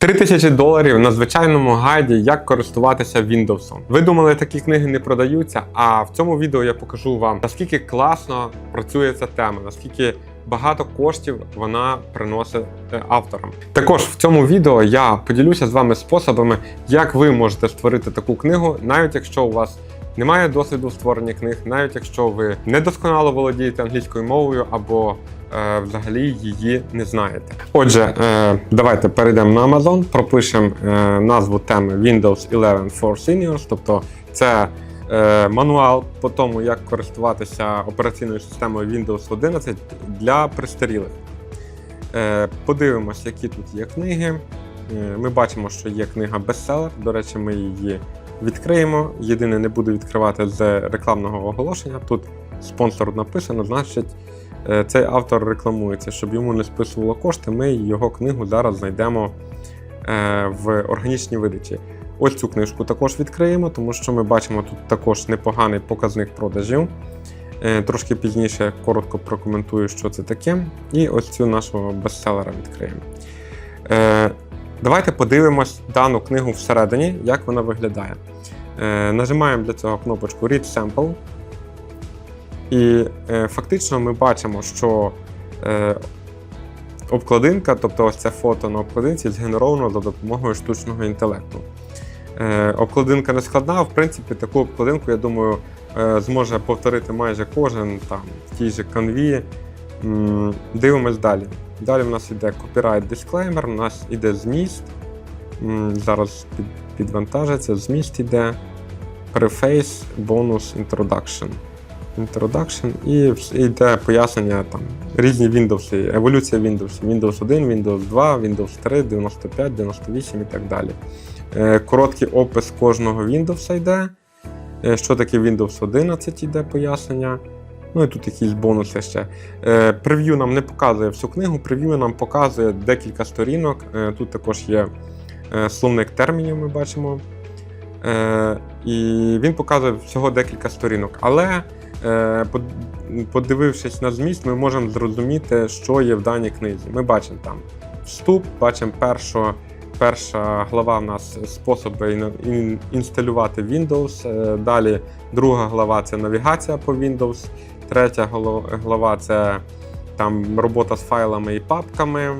3000 доларів на звичайному гайді, як користуватися Windows. Ви думали, такі книги не продаються? А в цьому відео я покажу вам, наскільки класно працює ця тема, наскільки багато коштів вона приносить е, авторам. Також в цьому відео я поділюся з вами способами, як ви можете створити таку книгу, навіть якщо у вас немає досвіду в створенні книг, навіть якщо ви недосконало володієте англійською мовою або взагалі її не знаєте. Отже, е, давайте перейдемо на Amazon, пропишемо е, назву теми Windows 11 for Seniors, тобто це е, мануал по тому, як користуватися операційною системою Windows 11 для пристарілих. Е, подивимось, які тут є книги. Е, Ми бачимо, що є книга бестселер. До речі, ми її відкриємо. Єдине, не буду відкривати з рекламного оголошення. Тут спонсор написано, значить, е, цей автор рекламується, щоб йому не списувало кошти. Ми його книгу зараз знайдемо е, в органічній видачі. Ось цю книжку також відкриємо, тому що ми бачимо тут також непоганий показник продажів. Е, Трошки пізніше коротко прокоментую, що це таке. І ось цю нашого бестселера відкриємо. Е, Давайте подивимось дану книгу всередині, як вона виглядає. Е, Нажимаємо для цього кнопочку Read Sample. І е, фактично ми бачимо, що е, обкладинка, тобто ось це фото на обкладинці, згенеровано за допомогою штучного інтелекту. Е, обкладинка не складна, в принципі, таку обкладинку, я думаю, е, зможе повторити майже кожен там в тій же канві. М, Дивимось далі. Далі в нас йде copyright disclaimer, у нас йде зміст. М, Зараз під, підвантажиться, зміст йде. Preface, bonus, introduction. Introduction і йде пояснення там різні Windows, еволюція Windows, Windows 1, Windows 2, Windows 3, 95, 98 і так далі. Е, Короткий опис кожного Windows йде. Е, Що таке Windows 11 йде пояснення. Ну і тут якісь бонуси ще. Е, Прев'ю нам не показує всю книгу, прев'ю нам показує декілька сторінок. Тут також є словник термінів, ми бачимо. І він показує всього декілька сторінок. Але подивившись на зміст, ми можемо зрозуміти, що є в даній книзі. Ми бачимо там вступ, бачимо першу. Перша глава в нас способи ін- ін- інсталювати Windows. Е, Далі друга глава це навігація по Windows. Третя глава це там робота з файлами і папками.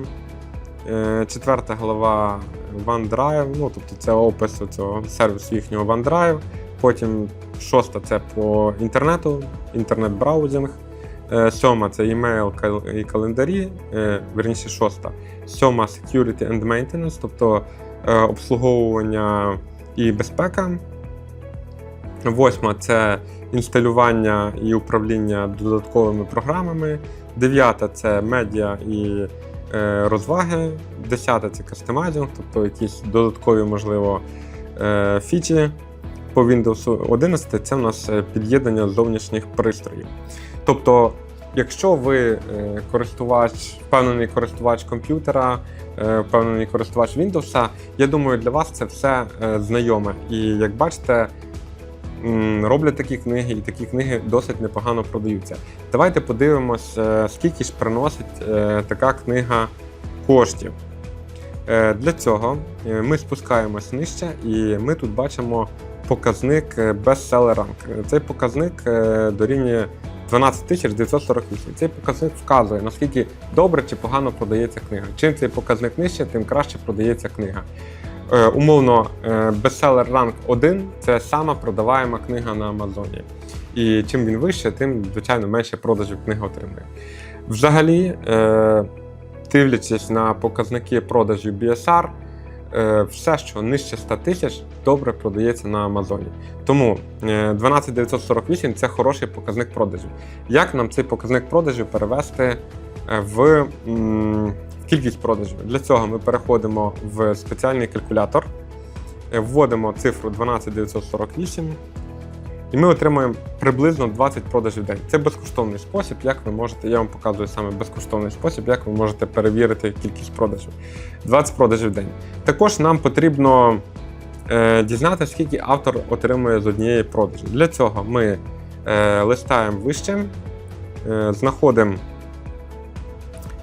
Е, Четверта глава OneDrive, ну тобто це опис цього сервісу їхнього OneDrive. Потім шоста це по інтернету, інтернет-браузинг. Е, Сьома це кал- і календарі, е, верніше шоста. Сьома security and maintenance, тобто е, обслуговування і безпека. Восьма це інсталювання і управління додатковими програмами. Дев'ята це медіа і розваги. Десята це кастомайзинг, тобто якісь додаткові, можливо, фічі. По Windows 11 це в нас е, під'єднання зовнішніх пристроїв. Тобто, якщо ви е, користувач, впевнений користувач комп'ютера, е, впевнений користувач Windows, я думаю, для вас це все знайоме. І як бачите, роблять такі книги, і такі книги досить непогано продаються. Давайте подивимось, скільки ж приносить така книга коштів. Для цього ми спускаємось нижче, і ми тут бачимо показник е, rank. Цей показник е, дорівнює 12 948. Цей показник вказує, наскільки добре чи погано продається книга. Чим цей показник нижче, тим краще продається книга. Е, умовно, bestseller rank 1 це сама продаваема книга на Амазоні. І чим він вище, тим, звичайно, менше продажів книга отримує. Взагалі, дивлячись на показники продажів BSR, все, що нижче 100 тисяч, добре продається на Амазоні. Тому е, 12948 це хороший показник продажів. Як нам цей показник продажів перевести е, в, кількість продажів? Для цього ми переходимо в спеціальний калькулятор, е, вводимо цифру 12948. І ми отримуємо приблизно 20 продажів в день. Це безкоштовний спосіб, як ви можете, я вам показую саме безкоштовний спосіб, як ви можете перевірити кількість продажів. 20 продажів в день. Також нам потрібно е, дізнатися, скільки автор отримує з однієї продажі. Для цього ми е, листаємо вище, е, знаходимо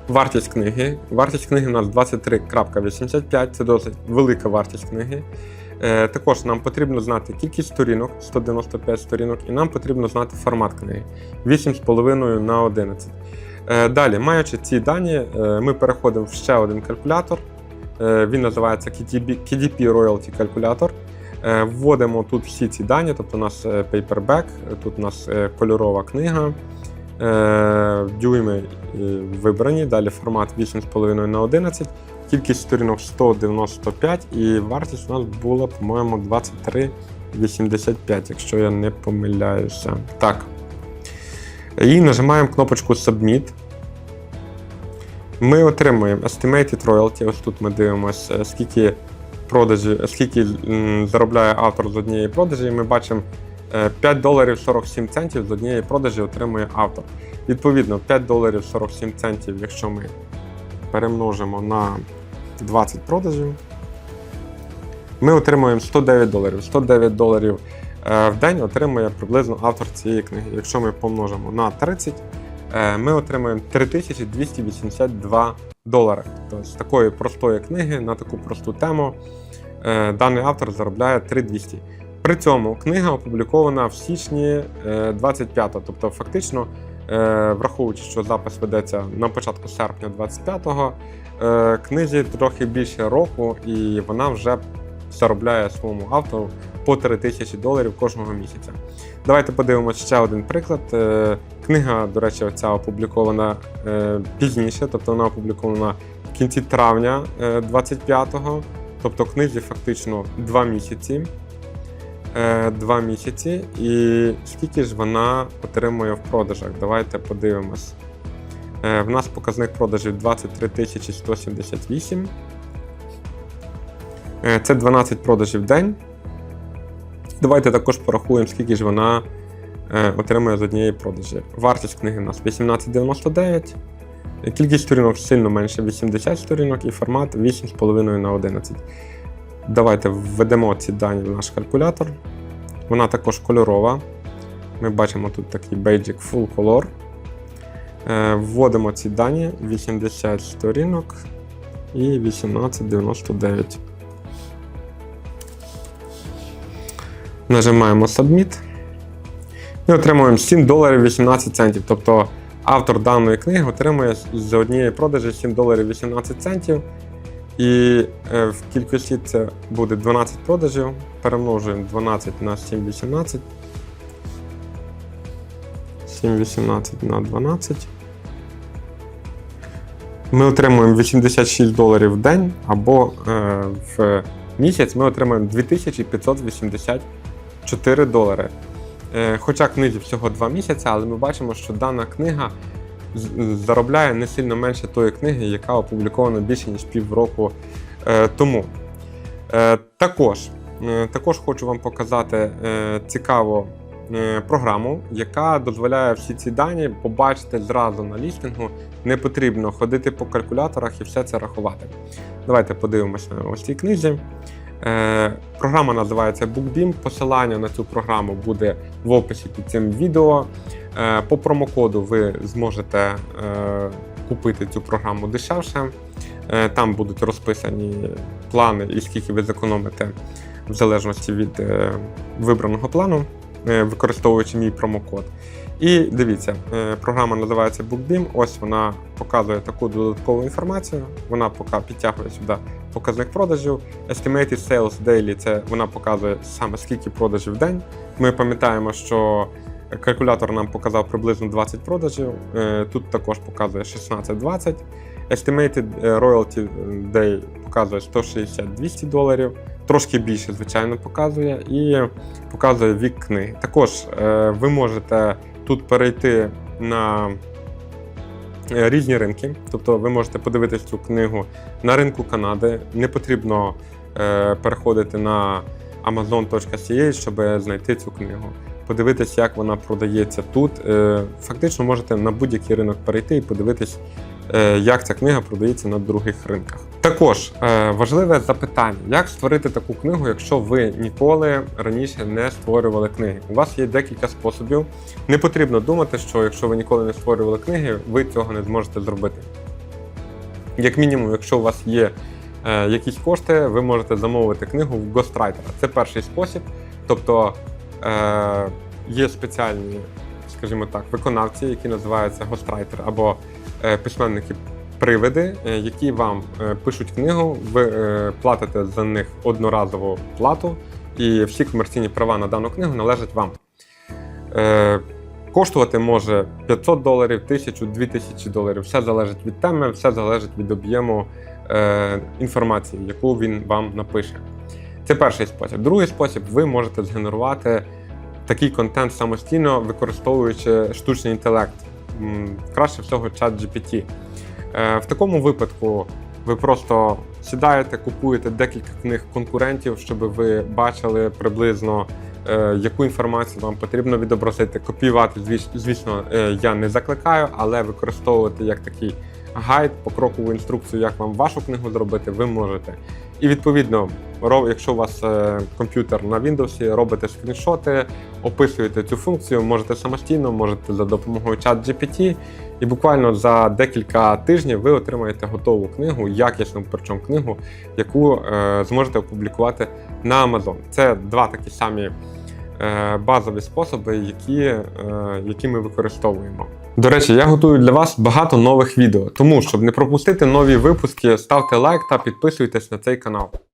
Вартість книги. Вартість книги у нас 23.85, це досить велика вартість книги. Е, також нам потрібно знати кількість сторінок 195 сторінок, і нам потрібно знати формат книги 8,5 на 11. Е, далі, маючи ці дані, е, ми переходимо в ще один калькулятор. Він називається KDP, Royalty Calculator. Вводимо тут всі ці дані, тобто у нас paperback, тут у нас кольорова книга, дюйми вибрані, далі формат 8,5 на 11, кількість сторінок 195 і вартість у нас була, по-моєму, 23,85, якщо я не помиляюся. Так. І нажимаємо кнопочку Submit. Ми отримуємо Estimated Royalty. Ось тут ми дивимося, скільки продажі, скільки заробляє автор з однієї продажі. І ми бачимо е, 5 доларів 47 центів з однієї продажі отримує автор. Відповідно, 5 доларів 47 центів, якщо ми перемножимо на 20 продажів, ми отримуємо 109 доларів. 109 доларів е, в день отримує приблизно автор цієї книги. Якщо ми помножимо на 30, е, ми отримуємо 3282 долари. Тобто з такої простої книги на таку просту тему е, даний автор заробляє 3200. При цьому книга опублікована в січні 25-го, тобто фактично, враховуючи, що запис ведеться на початку серпня 25-го, е, книзі трохи більше року, і вона вже заробляє своєму автору по 3000 доларів кожного місяця. Давайте подивимося ще один приклад. Е, Книга, до речі, ця опублікована е, пізніше, тобто вона опублікована в кінці травня е, 25-го, тобто книзі фактично 2 місяці. Е, Два місяці. І скільки ж вона отримує в продажах? Давайте подивимось. Е, В нас показник продажів 23 178. Е, Це 12 продажів в день. Давайте також порахуємо, скільки ж вона е, отримує з однієї продажі. Вартість книги у нас 18,99. Е, Кількість сторінок сильно менше 80 сторінок і формат 8,5 на 11. Давайте введемо ці дані в наш калькулятор. Вона також кольорова. Ми бачимо тут такий Basic Full Color. Е, Вводимо ці дані 80 сторінок і 18,99. Нажимаємо Submit. І отримуємо 7 доларів 18 центів. Тобто автор даної книги отримує з однієї продажі 7 доларів 18 центів. І е, в кількості це буде 12 продажів. Перемножуємо 12 на 7,18. 7,18 на 12. Ми отримуємо 86 доларів в день, або е, в місяць ми отримуємо 2584 долари. Е, Хоча книзі всього 2 місяці, але ми бачимо, що дана книга заробляє не сильно менше тої книги, яка опублікована більше ніж півроку е, тому. Е, також, е, також хочу вам показати е, цікаву е, програму, яка дозволяє всі ці дані побачити зразу на лістингу. Не потрібно ходити по калькуляторах і все це рахувати. Давайте подивимося ось цій книзі. Е, програма називається BookBeam. Посилання на цю програму буде в описі під цим відео. Е, по промокоду ви зможете е, купити цю програму дешевше. Е, там будуть розписані плани і скільки ви зекономите в залежності від е, вибраного плану, е, використовуючи мій промокод. І дивіться, е, програма називається BookBeam. Ось вона показує таку додаткову інформацію. Вона поки підтягує сюди показник продажів. Estimated Sales Daily це вона показує саме скільки продажів в день. Ми пам'ятаємо, що калькулятор нам показав приблизно 20 продажів. Е, Тут також показує 16-20. Estimated е, Royalty Day показує 160-200 доларів. Трошки більше, звичайно, показує, і показує вік книги. Також е, ви можете тут перейти на е, різні ринки, тобто ви можете подивитись цю книгу на ринку Канади. Не потрібно е, переходити на amazon.ca, щоб знайти цю книгу. Подивитись, як вона продається тут. Фактично можете на будь-який ринок перейти і подивитись, як ця книга продається на других ринках. Також е, важливе запитання: як створити таку книгу, якщо ви ніколи раніше не створювали книги? У вас є декілька способів. Не потрібно думати, що якщо ви ніколи не створювали книги, ви цього не зможете зробити. Як мінімум, якщо у вас є е, якісь кошти, ви можете замовити книгу в Ghostwriter. Це перший спосіб. Тобто е, є спеціальні, скажімо так, виконавці, які називаються Ghostwriter, або е, письменники-привиди, е, які вам е, пишуть книгу, ви платите за них одноразову плату, і всі комерційні права на дану книгу належать вам. Коштувати може 500 доларів, 1000, 2000 доларів. Все залежить від теми, все залежить від об'єму інформації, яку він вам напише. Це перший спосіб. Другий спосіб ви можете згенерувати такий контент самостійно, використовуючи штучний інтелект. Краще всього чат GPT. Е, в такому випадку ви просто сідаєте, купуєте декілька книг конкурентів, щоб ви бачили приблизно е, яку інформацію вам потрібно відобразити. Копіювати, звісно, е, я не закликаю, але використовувати як такий гайд, покрокову інструкцію, як вам вашу книгу зробити, ви можете. І відповідно, якщо у вас е, комп'ютер на Windows, робите скріншоти, описуєте цю функцію, можете самостійно, можете за допомогою чат GPT, і буквально за декілька тижнів ви отримаєте готову книгу, якісну причому книгу, яку е, зможете опублікувати на Amazon. Це два такі самі базові способи, які, е, які ми використовуємо. До речі, я готую для вас багато нових відео, тому щоб не пропустити нові випуски, ставте лайк та підписуйтесь на цей канал.